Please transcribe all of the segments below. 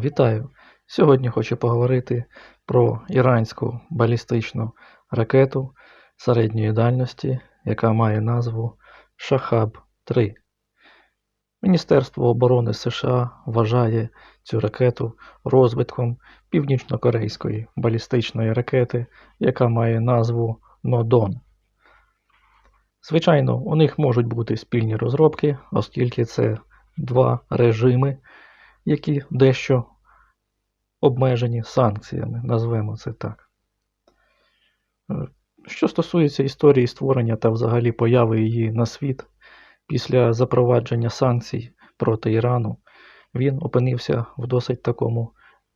Вітаю! Сьогодні хочу поговорити про іранську балістичну ракету середньої дальності, яка має назву Шахаб-3. Міністерство оборони США вважає цю ракету розвитком північно-корейської балістичної ракети, яка має назву Нодон. Звичайно, у них можуть бути спільні розробки, оскільки це два режими, які дещо обмежені санкціями, назвемо це так. Е, Що стосується історії створення та взагалі появи її на світ, після запровадження санкцій проти Ірану, він опинився в досить такому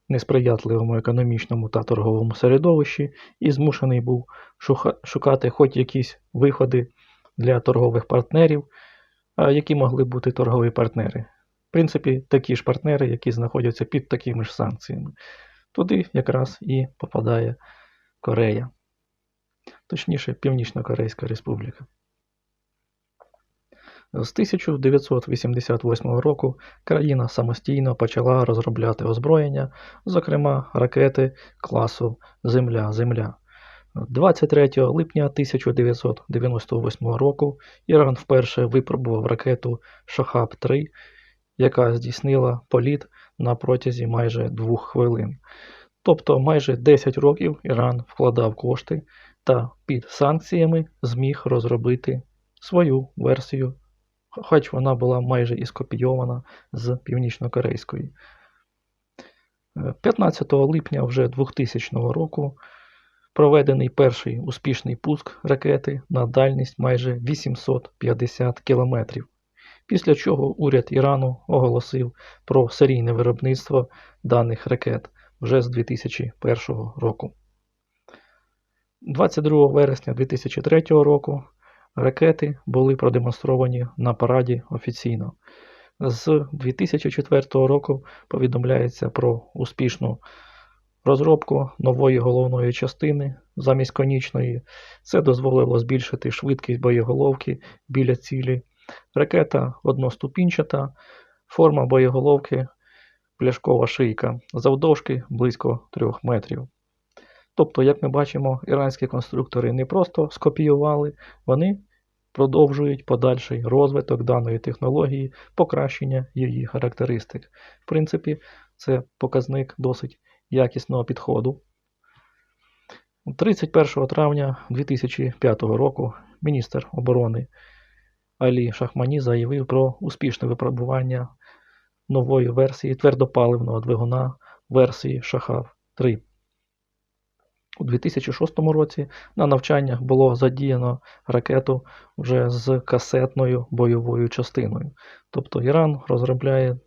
несприятливому економічному та торговому середовищі і змушений був шукати хоч якісь виходи для торгових партнерів, які могли бути торгові партнери. Принципі, такі ж партнери, які знаходяться під такими ж санкціями. Туди якраз і попадає Корея, точніше, Північно-Корейська Республіка. З 1988 року країна самостійно почала розробляти озброєння, зокрема ракети класу Земля-Земля. 23 липня 1998 року Іран вперше випробував ракету Шахаб-3, яка здійснила політ на протязі майже двох хвилин. Тобто майже 10 років Іран вкладав кошти та під санкціями зміг розробити свою версію, хоч вона була майже і скопійована з північно-корейської. Е, 15 липня вже 2000 року проведений перший успішний пуск ракети на дальність майже 850 кілометрів, після чого уряд Ірану оголосив про серійне виробництво даних ракет вже з 2001 року. 22 вересня 2003 року ракети були продемонстровані на параді офіційно. З 2004 року повідомляється про успішну розробку нової головної частини замість конічної. Це дозволило збільшити швидкість боєголовки біля цілі. Ракета одноступінчата, форма боєголовки пляшкова шийка, завдовжки близько 3 метрів. Тобто, як ми бачимо, іранські конструктори не просто скопіювали, вони продовжують подальший розвиток даної технології, покращення її характеристик. В принципі, це показник досить якісного підходу. 31 травня 2005 року міністр оборони Алі Шахмані заявив про успішне випробування нової версії твердопаливного двигуна версії Шахав 3. У 2006 році на навчаннях було задіяно ракету вже з касетною бойовою частиною. Тобто Іран розробляє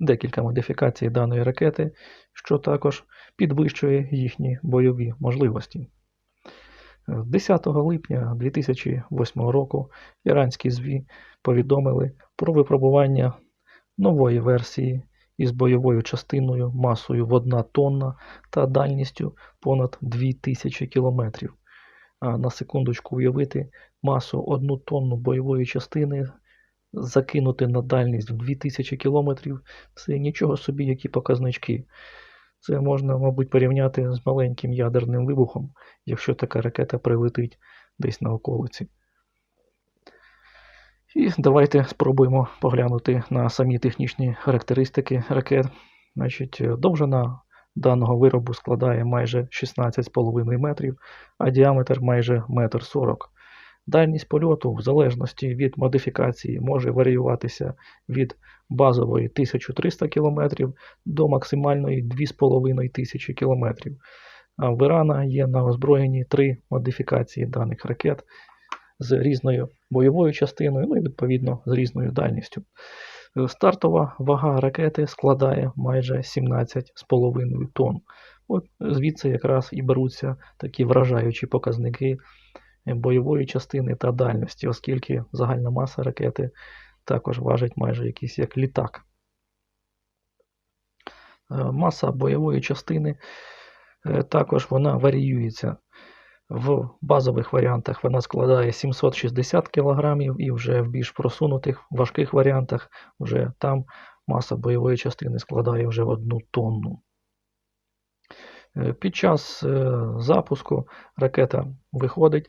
декілька модифікацій даної ракети, що також підвищує їхні бойові можливості. 10 липня 2008 року іранські ЗВІ повідомили про випробування нової версії із бойовою частиною масою в 1 тонна та дальністю понад 2000 км. А на секундочку уявити масу 1 тонну бойової частини закинути на дальність в 2000 км це нічого собі, які показнички. Це можна, мабуть, порівняти з маленьким ядерним вибухом, якщо така ракета прилетить десь на околиці. І давайте спробуємо поглянути на самі технічні характеристики ракет. Значить, довжина даного виробу складає майже 16,5 метрів, а діаметр майже 1,40 м. Дальність польоту, в залежності від модифікації, може варіюватися від базової 1300 км до максимальної 2500 км. А в Ірана є на озброєнні три модифікації даних ракет з різною бойовою частиною, ну і відповідно з різною дальністю. Е, Стартова вага ракети складає майже 17,5 тонн. От звідси якраз і беруться такі вражаючі показники бойової частини та дальності, оскільки загальна маса ракети також важить майже якийсь як літак. Е, Маса бойової частини е, також вона варіюється. В базових варіантах вона складає 760 кг і вже в більш просунутих важких варіантах вже там маса бойової частини складає вже одну тонну. Е, Під час запуску ракета виходить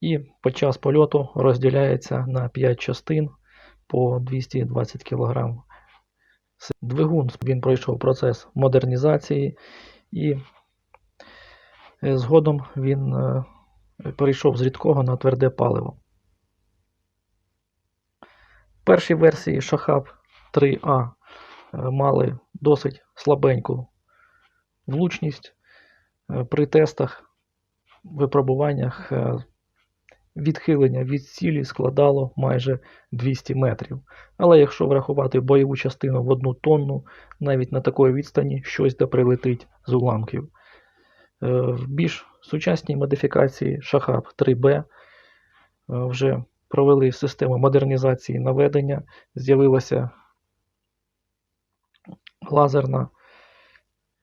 і під час польоту розділяється на 5 частин по 220 кг. Двигун він пройшов процес модернізації і е, згодом він е, перейшов з рідкого на тверде паливо. В першій версії Шахаб 3А е, мали досить слабеньку влучність. При тестах, випробуваннях відхилення від цілі складало майже 200 метрів. Але якщо врахувати бойову частину в одну тонну, навіть на такої відстані щось де прилетить з уламків. Е, В більш сучасній модифікації Шахаб 3B е, вже провели систему модернізації наведення, з'явилася лазерна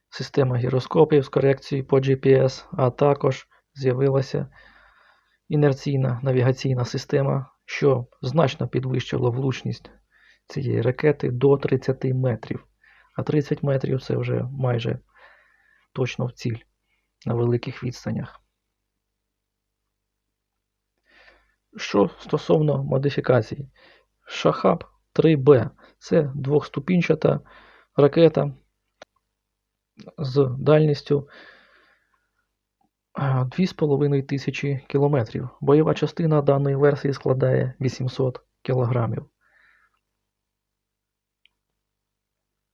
система гіроскопів з корекцією по GPS, а також з'явилася інерційна навігаційна система, що значно підвищило влучність цієї ракети до 30 метрів. А 30 метрів це вже майже точно в ціль на великих відстанях. Що стосовно модифікацій, Шахаб 3Б це двохступінчата ракета з дальністю 2,5 тисячі кілометрів. Бойова частина даної версії складає 800 кілограмів.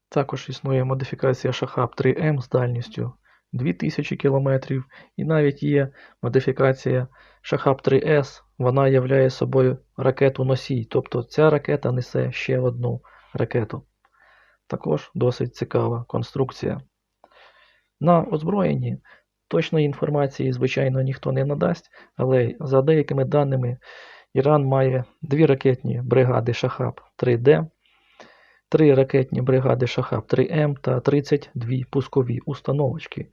Також існує модифікація Шахаб 3М з дальністю 2000 км, і навіть є модифікація Шахаб 3С, вона являє собою ракету носій, тобто ця ракета несе ще одну ракету. Також досить цікава конструкція. На озброєнні точної інформації, звичайно, ніхто не надасть, але за деякими даними Іран має дві ракетні бригади Шахаб 3D, три ракетні бригади Шахаб 3М та 32 пускові установочки.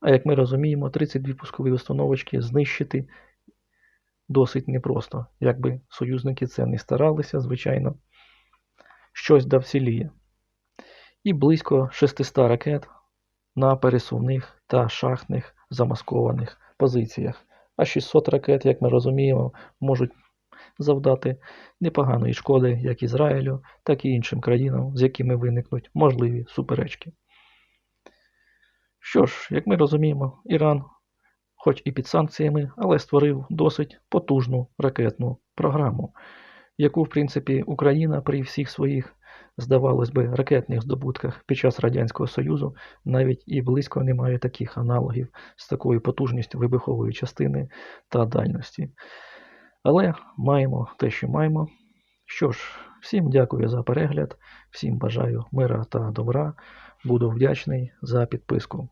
А як ми розуміємо, 32 пускові установочки знищити досить непросто. Якби союзники це не старалися, звичайно, щось да вціліє. І близько 600 ракет на пересувних та шахтних замаскованих позиціях. А 600 ракет, як ми розуміємо, можуть завдати непоганої шкоди як Ізраїлю, так і іншим країнам, з якими виникнуть можливі суперечки. Що ж, як ми розуміємо, Іран, хоч і під санкціями, але створив досить потужну ракетну програму, яку, в принципі, Україна при всіх своїх, здавалось би, ракетних здобутках під час Радянського Союзу навіть і близько немає таких аналогів з такою потужністю вибухової частини та дальності. Але маємо те, що маємо. Що ж, всім дякую за перегляд, всім бажаю мира та добра. Буду вдячний за підписку.